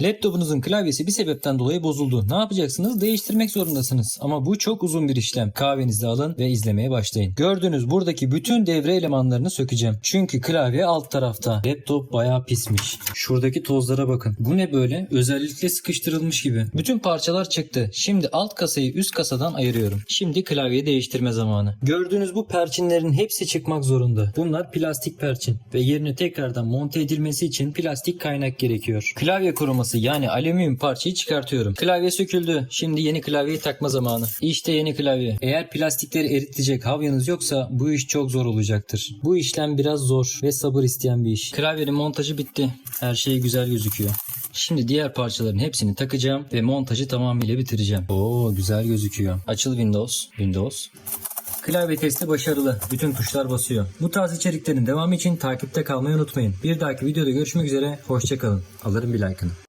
Laptopunuzun klavyesi bir sebepten dolayı bozuldu. Ne yapacaksınız? Değiştirmek zorundasınız. Ama bu çok uzun bir işlem. Kahvenizi alın ve izlemeye başlayın. Gördüğünüz buradaki bütün devre elemanlarını sökeceğim. Çünkü klavye alt tarafta. Laptop bayağı pismiş. Şuradaki tozlara bakın. Bu ne böyle? Özellikle sıkıştırılmış gibi. Bütün parçalar çıktı. Şimdi alt kasayı üst kasadan ayırıyorum. Şimdi klavyeyi değiştirme zamanı. Gördüğünüz bu perçinlerin hepsi çıkmak zorunda. Bunlar plastik perçin ve yerine tekrardan monte edilmesi için plastik kaynak gerekiyor. Klavye koruması yani alüminyum parçayı çıkartıyorum. Klavye söküldü. Şimdi yeni klavyeyi takma zamanı. İşte yeni klavye. Eğer plastikleri eritecek havyanız yoksa bu iş çok zor olacaktır. Bu işlem biraz zor ve sabır isteyen bir iş. Klavyenin montajı bitti. Her şey güzel gözüküyor. Şimdi diğer parçaların hepsini takacağım ve montajı tamamıyla bitireceğim. Oo güzel gözüküyor. Açıl Windows. Windows. Klavye testi başarılı. Bütün tuşlar basıyor. Bu tarz içeriklerin devamı için takipte kalmayı unutmayın. Bir dahaki videoda görüşmek üzere. Hoşçakalın. Alırım bir like'ını.